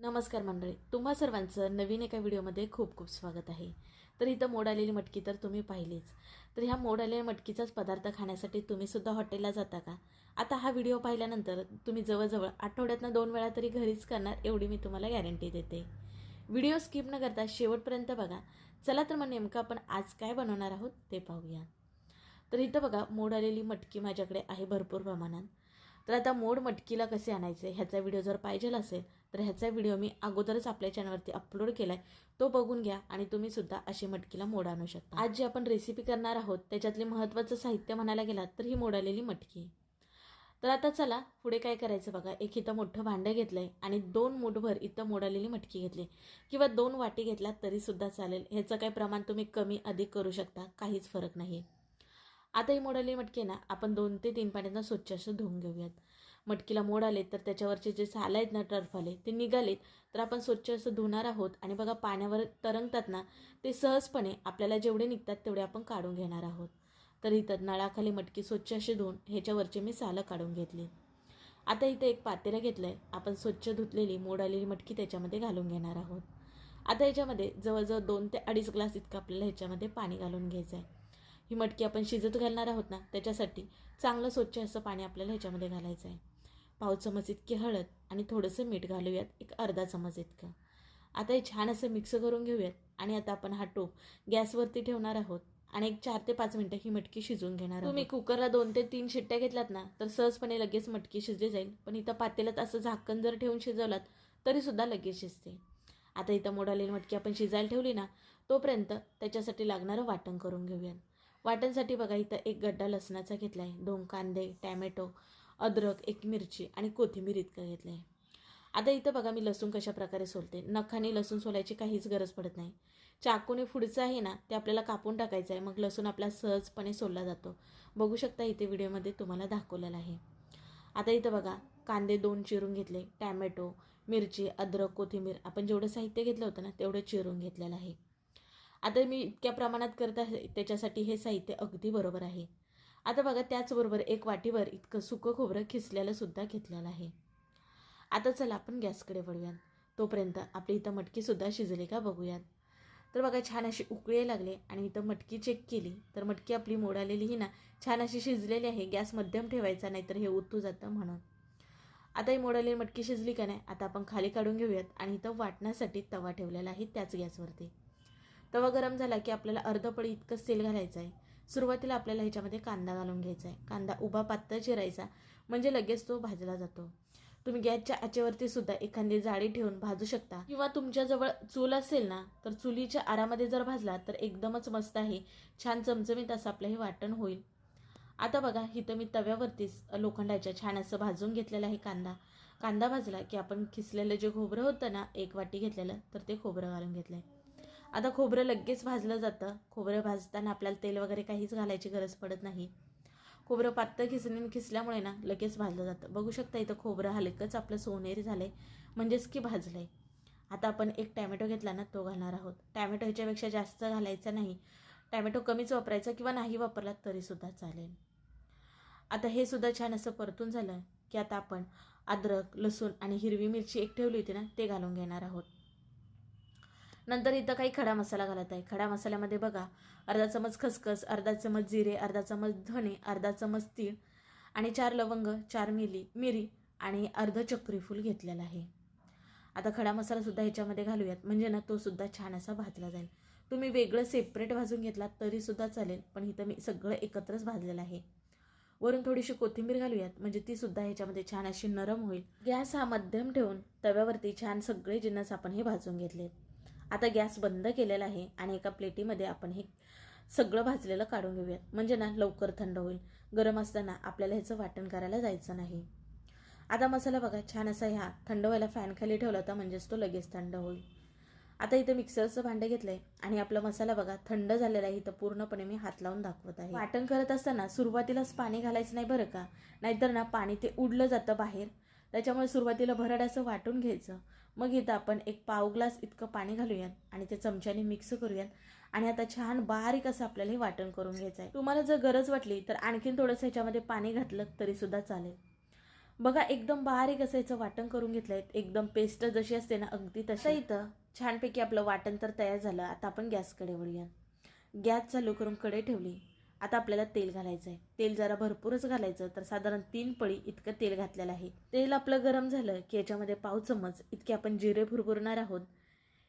नमस्कार मंडळी तुम्हा सर्वांचं नवीन एका व्हिडिओमध्ये खूप खूप स्वागत आहे. तर इथं मोड आलेली मटकी तर तुम्ही पाहिलीच. तर ह्या मोड आलेल्या मटकीचाच पदार्थ खाण्यासाठी तुम्हीसुद्धा हॉटेलला जाता का? आता हा व्हिडिओ पाहिल्यानंतर तुम्ही जवळजवळ आठवड्यातनं दोन वेळा तरी घरीच करणार एवढी मी तुम्हाला गॅरंटी देते. व्हिडिओ स्किप न करता शेवटपर्यंत बघा. चला तर मग नेमकं आपण आज काय बनवणार आहोत ते पाहूया. तर इथं बघा मोड आलेली मटकी माझ्याकडे आहे भरपूर प्रमाणात. तर आता मोड मटकीला कसे आणायचे ह्याचा व्हिडिओ जर पाहिजे असेल तर ह्याचा व्हिडिओ मी अगोदरच आपल्या चॅनलवरती अपलोड केला आहे तो बघून घ्या आणि तुम्ही सुद्धा अशी मटकीला मोड आणू शकता. आज जी आपण रेसिपी करणार आहोत त्याच्यातले महत्त्वाचं साहित्य म्हणायला गेलात तर ही मोडालेली मटकी. तर आता चला पुढे काय करायचं बघा. एक इथं मोठं भांडं घेतलं आहे आणि दोन मुठभर इथं मोडालेली मटकी घेतली. किंवा दोन वाटी घेतलात तरीसुद्धा चालेल. ह्याचं काही प्रमाण तुम्ही कमी अधिक करू शकता. काहीच फरक नाही. आता ही मोडालेली मटकी ना आपण दोन ते तीन पाण्यानं स्वच्छ असं धुवून घेऊयात. मटकीला मोड आले तर त्याच्यावरचे जे साल आहेत ना टर्फ आले ते निघालेत. तर आपण स्वच्छ असं धुणार आहोत आणि बघा पाण्यावर तरंगतात ना ते सहजपणे आपल्याला जेवढे निघतात तेवढे आपण काढून घेणार आहोत. तर इथं नळाखाली मटकी स्वच्छ अशी धुवून ह्याच्यावरचे मी सालं काढून घेतली. आता इथं एक पातेलं घेतलं आहे आपण स्वच्छ धुतलेली मोड आलेली मटकी त्याच्यामध्ये घालून घेणार आहोत. आता ह्याच्यामध्ये जवळजवळ दोन ते अडीच ग्लास इतकं आपल्याला ह्याच्यामध्ये पाणी घालून घ्यायचं आहे ही मटकी आपण शिजत घालणार आहोत ना त्याच्यासाठी चांगलं स्वच्छ असं पाणी आपल्याला ह्याच्यामध्ये घालायचं आहे पाव चमच इतकी हळद आणि थोडंसं मीठ घालूयात एक अर्धा चमच इतकं. आता हे छान असं मिक्स करून घेऊयात आणि आता आपण हा टोप गॅसवरती ठेवणार आहोत आणि एक चार ते पाच मिनटं ही मटकी शिजवून घेणार तुम्ही कुकरला दोन ते तीन शिट्ट्या घेतल्यात ना तर सहजपणे लगेच मटकी शिजली जाईल. पण इथं पातेल्यात असं झाकण जर ठेवून शिजवलात तरीसुद्धा लगेच शिजते. आता इथं मोडालेली मटकी आपण शिजायला ठेवली ना तोपर्यंत त्याच्यासाठी लागणारं वाटण करून घेऊयात. वाटणसाठी बघा इथं एक गड्डा लसणाचा घेतला आहे दोन कांदे टॅमॅटो अद्रक एक मिरची आणि कोथिंबीर इतकं घेतलं आहे आता इथं बघा मी लसूण कशा प्रकारे सोलते. नखाने लसूण सोलायची काहीच गरज पडत नाही. चाकूने पुढचं आहे ना ते आपल्याला कापून टाकायचं आहे. मग लसूण आपला सहजपणे सोलला जातो. बघू शकता इथे व्हिडिओमध्ये तुम्हाला दाखवलेलं आहे. आता इथं बघा कांदे दोन चिरून घेतले. टॅमॅटो मिरची अद्रक कोथिंबीर आपण जेवढं साहित्य घेतलं होतं ना तेवढं चिरून घेतलेलं आहे. आता मी इतक्या प्रमाणात करत आहे त्याच्यासाठी हे साहित्य अगदी बरोबर आहे. आता बघा त्याचबरोबर एक वाटीवर इतकं सुकं खोबरं खिसलेलंसुद्धा घेतलेलं आहे. आता चला आपण गॅसकडे वळूयात. तोपर्यंत आपली इथं मटकीसुद्धा शिजली का बघूयात. तर बघा छान अशी उकळे लागले आणि इथं मटकी चेक केली. तर मटकी आपली मोडालेली ही ना छान अशी शिजलेली आहे. गॅस मध्यम ठेवायचा नाहीतर हे उतू जातं म्हणून. आता ही मोडालेली मटकी शिजली का नाही आता आपण खाली काढून घेऊयात आणि इथं वाटण्यासाठी तवा ठेवलेला आहे त्याच गॅसवरती. तवा गरम झाला की आपल्याला अर्धपळी इतकंच तेल घालायचं आहे. सुरुवातीला आपल्याला ह्याच्यामध्ये कांदा घालून घ्यायचा आहे कांदा उभा पातळ चिरायचा. म्हणजे लगेच तो भाजला जातो. तुम्ही गॅसच्या आचेवरती सुद्धा एखादी जाळी ठेवून भाजू शकता. किंवा तुमच्याजवळ चूल असेल ना तर चुलीच्या आरामध्ये जर भाजला तर एकदमच मस्त आहे. छान चमचमीत असं आपलं हे वाटण होईल. आता बघा इथं मी तव्यावरतीच लोखंडाच्या छान असं भाजून घेतलेलं आहे कांदा. कांदा भाजला की आपण खिसलेलं जे खोबरं होतं ना एक वाटी घेतलेलं तर ते खोबरं घालून घेतलं आहे आता खोबरं लगेच भाजलं जातं. खोबरं भाजताना आपल्याला तेल वगैरे काहीच घालायची गरज पडत नाही. खोबरं पातळ खिसणे खिसल्यामुळे ना लगेच भाजलं जातं. बघू शकता इथं खोबरं हलकंच आपलं सोनेरी झालं आहे म्हणजेच की भाजलं आहे आता आपण एक टॅमॅटो घेतला ना तो घालणार आहोत. टॅमॅटो ह्याच्यापेक्षा जास्त घालायचा नाही. टॅमॅटो कमीच वापरायचा किंवा नाही वापरला तरीसुद्धा चालेल. आता हे सुद्धा छान असं परतून झालं की आता आपण अद्रक लसूण आणि हिरवी मिरची एक ठेवली होती ना ते घालून घेणार आहोत. नंतर इथं काही खडा मसाला घालत आहे. खडा मसाल्यामध्ये बघा अर्धा चमच खसखस अर्धा चमच जिरे अर्धा चमच धणे अर्धा चमच तीळ आणि चार लवंग चार मिली मिरी आणि अर्ध चक्रीफूल घेतलेलं आहे. आता खडा मसालासुद्धा ह्याच्यामध्ये घालूयात. म्हणजे ना तोसुद्धा छान असा भाजला जाईल. तुम्ही वेगळं सेपरेट भाजून घेतलात तरीसुद्धा चालेल पण इथं मी सगळं एकत्रच भाजलेलं आहे. वरून थोडीशी कोथिंबीर घालूयात. म्हणजे ती सुद्धा ह्याच्यामध्ये छान अशी नरम होईल. गॅस हा मध्यम ठेवून तव्यावरती छान सगळे जिन्नस आपण हे भाजून घेतलेत. आता गॅस बंद केलेला आहे आणि एका प्लेटीमध्ये आपण हे सगळं भाजलेलं काढून घेऊयात. म्हणजे ना लवकर थंड होईल. गरम असताना आपल्याला ह्याचं वाटण करायला जायचं नाही. आता मसाला बघा छान असा ह्या थंड व्हायला फॅन खाली ठेवला होता म्हणजेच तो लगेच थंड होईल. आता इथं मिक्सरचं भांडं घेतलं आहे आणि आपला मसाला बघा थंड झालेला आहे. इथं पूर्णपणे मी हात लावून दाखवत आहे. वाटण करत असताना सुरुवातीलाच पाणी घालायचं नाही बरं का? नाहीतर ना पाणी ते उडलं जातं बाहेर. त्याच्यामुळे सुरुवातीला भरड असं वाटून घ्यायचं. मग इथं आपण एक पाव ग्लास इतकं पाणी घालूयात आणि ते चमच्याने मिक्स करूयात. आणि आता छान बारीक असं आपल्याला हे वाटण करून घ्यायचं आहे. तुम्हाला जर गरज वाटली तर आणखीन थोडंसं ह्याच्यामध्ये पाणी घातलं तरीसुद्धा चालेल. बघा एकदम बारीक असं याचं वाटण करून घेतलंय. एकदम पेस्ट जशी असते ना अगदी तसं इथं छानपैकी आपलं वाटण तर तयार झालं. आता आपण गॅसकडे वळूया गॅस चालू करून कडे ठेवली. आता आपल्याला तेल घालायचं आहे तेल जरा भरपूरच घालायचं तर साधारण तीन पळी इतकं तेल घातलेलं आहे. तेल आपलं गरम झालं की याच्यामध्ये पाव चमच इतके आपण जिरे भुरभुरणार आहोत.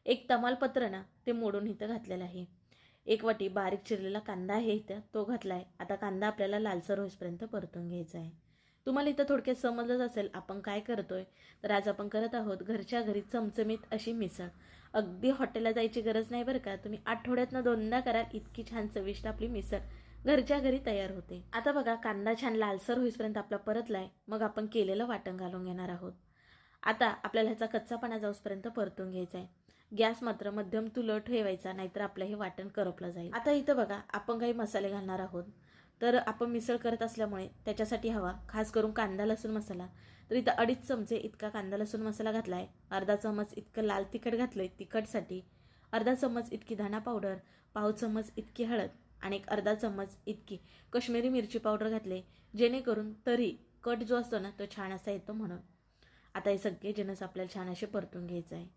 एक तमालपत्र ना ते मोडून इथं घातलेलं आहे. एक वाटी बारीक चिरलेला कांदा आहे इथं तो घातला आहे आता कांदा आपल्याला लालसर होईपर्यंत परतून घ्यायचा आहे तुम्हाला इथं थोडक्यात समजलंच असेल आपण काय करतोय. तर आज आपण करत आहोत घरच्या घरी चमचमीत अशी मिसळ. अगदी हॉटेलला जायची गरज नाही बरं का. तुम्ही आठवड्यातनं दोनदा कराल इतकी छान चविष्ट आपली मिसळ. घरच्या घरी तयार होते. आता बघा कांदा छान लालसर होईपर्यंत आपला परतलाय. मग आपण केलेलं वाटण घालून घेणार आहोत. आता आपल्याला ह्याचा कच्चापणा जाऊसपर्यंत परतून घ्यायचा आहे गॅस मात्र मध्यम तुल ठेवायचा नाहीतर आपलं हे वाटण करपलं जाईल. आता इथं बघा आपण काही मसाले घालणार आहोत. तर आपण मिसळ करत असल्यामुळे त्याच्यासाठी हवा खास करून कांदा लसूण मसाला. तर इथं अडीच चमचे इतका कांदा लसूण मसाला घातला आहे अर्धा चमच इतकं लाल तिखट घातलं आहे तिखटसाठी. अर्धा चमच इतकी धणा पावडर पाव चमच इतकी हळद. आणि एक अर्धा चमच इतकी कश्मीरी मिरची पावडर घातले जेणेकरून तरी कट जो असतो ना तो छान असा येतो म्हणून. आता हे सगळे जिनस आपल्याला छान असे परतून घ्यायचं आहे.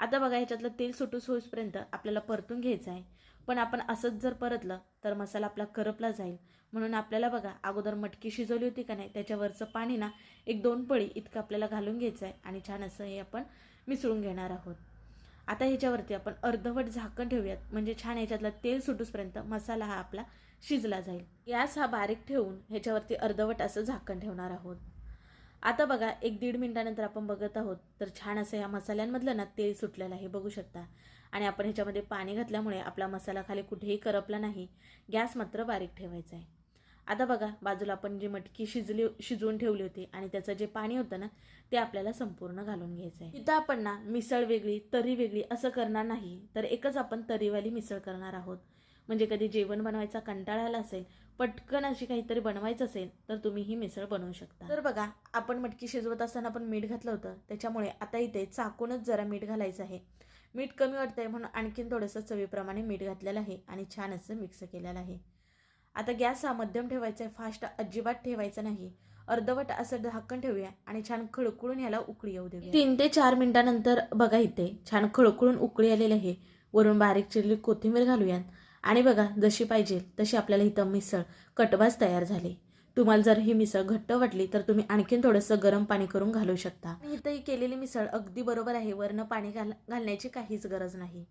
आता बघा ह्याच्यातलं तेल सुटूस होईपर्यंत आपल्याला परतून घ्यायचं आहे. पण आपण असंच जर परतलं तर मसाला आपला करपला जाईल. म्हणून आपल्याला बघा अगोदर मटकी शिजवली होती का नाही त्याच्यावरचं पाणी ना एक दोन पळी इतकं आपल्याला घालून घ्यायचं आहे आणि छान असं हे आपण मिसळून घेणार आहोत. आता ह्याच्यावरती आपण अर्धवट झाकण ठेवूयात. म्हणजे छान ह्याच्यातलं तेल सुटूसपर्यंत मसाला हा आपला शिजला जाईल. गॅस हा बारीक ठेवून ह्याच्यावरती अर्धवट असं झाकण ठेवणार आहोत. आता बघा एक दीड मिनटानंतर आपण बघत आहोत तर छान असं ह्या मसाल्यांमधलं ना तेल सुटलेलं आहे बघू शकता. आणि आपण ह्याच्यामध्ये पाणी घातल्यामुळे आपला मसाला खाली कुठेही करपला नाही. गॅस मात्र बारीक ठेवायचा आहे. आता बघा बाजूला आपण जी मटकी शिजली शिजवून ठेवली होती आणि त्याचं जे पाणी होतं ना ते आपल्याला संपूर्ण घालून घ्यायचं आहे. इथं आपण ना मिसळ वेगळी तरी वेगळी असं करणार नाही तर एकच आपण तरीवाली मिसळ करणार आहोत. म्हणजे कधी जेवण बनवायचा कंटाळा आला असेल पटकन अशी काहीतरी बनवायचं असेल तर तुम्ही ही मिसळ बनवू शकता. तर बघा आपण मटकी शिजवत असताना आपण मीठ घातलं होतं त्याच्यामुळे आता इथे चाकूनच जरा मीठ घालायचं आहे. मीठ कमी वाटतंय म्हणून आणखीन थोडंसं चवीप्रमाणे मीठ घातलेलं आहे आणि छान असं मिक्स केलेलं आहे. आता गॅस हा मध्यम ठेवायचा आहे फास्ट अजिबात ठेवायचा नाही. अर्धवट असं झाकण ठेवूया आणि छान खळखळून ह्याला उकळी येऊ देऊया. तीन ते चार मिनिटानंतर बघा इथे छान खळखळून उकळी आलेली आहे. वरून बारीक चिरली कोथिंबीर घालूयात. आणि बघा जशी पाहिजे तशी आपल्याला इथं मिसळ कटवास तयार झाली. तुम्हाला जर ही मिसळ घट्ट वाटली तर तुम्ही आणखीन थोडंसं गरम पाणी करून घालू शकता. इथं ही केलेली मिसळ अगदी बरोबर आहे वरनं पाणी घाल घालण्याची काहीच गरज नाही.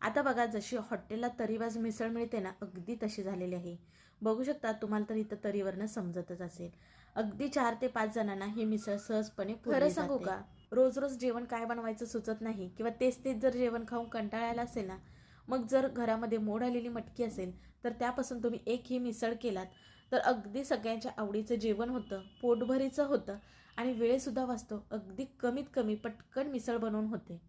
आता बघा जशी हॉटेलला तरीवाज मिसळ मिळते ना अगदी तशी झालेली आहे. बघू शकता तुम्हाला तर इथं तरीवरनं समजतच असेल. अगदी चार ते पाच जणांना ही मिसळ सहजपणे खरं सांगू का? रोज रोज जेवण काय बनवायचं सुचत नाही किंवा तेच तेच जर जेवण खाऊन कंटाळायला असेल ना मग जर घरामध्ये मोड आलेली मटकी असेल तर त्यापासून तुम्ही एक ही मिसळ केलात तर अगदी सगळ्यांच्या आवडीचं जेवण होतं पोटभरीचं होतं आणि वेळसुद्धा वाचतो. अगदी कमीत कमी पटकन मिसळ बनवून होते.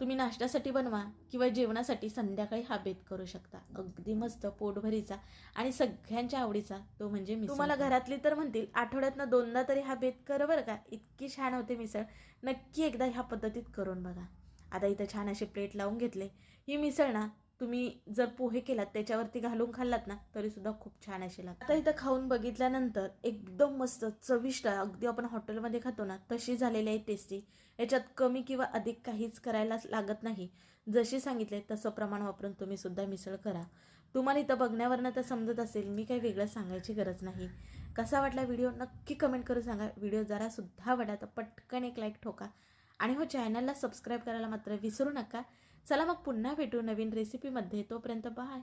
तुम्ही नाश्त्यासाठी बनवा किंवा जेवणासाठी संध्याकाळी हा बेत करू शकता. अगदी मस्त पोटभरीचा आणि सगळ्यांच्या आवडीचा तो म्हणजे मिसळ. तुम्हाला घरातली तर म्हणतील आठवड्यातनं दोनदा तरी हा बेत कर बरं का. इतकी छान होते मिसळ. नक्की एकदा ह्या पद्धतीत करून बघा. आता इथं छान असे प्लेट लावून घेतले. ही मिसळ ना तुम्ही जर पोहे केलात त्याच्यावरती घालून खाल्लात ना तरी सुद्धा खूप छान असे लागतात. आता इथं खाऊन बघितल्यानंतर एकदम मस्त चविष्ट अगदी आपण हॉटेलमध्ये खातो ना तशी झालेली आहे टेस्टी याच्यात कमी किंवा अधिक काहीच करायला लागत नाही. जशी सांगितले तसं प्रमाण वापरून तुम्ही सुद्धा मिसळ करा. तुम्हाला इथं बघण्यावरनं तर समजत असेल मी काही वेगळं सांगायची गरज नाही. कसा वाटला व्हिडिओ नक्की कमेंट करून सांगा. व्हिडिओ जरा सुद्धा तर पटकन एक लाईक ठोका. आणि हो चॅनलला सबस्क्राईब करायला मात्र विसरू नका. चला मग पुन्हा भेटू नवीन रेसिपीमध्ये तोपर्यंत बाय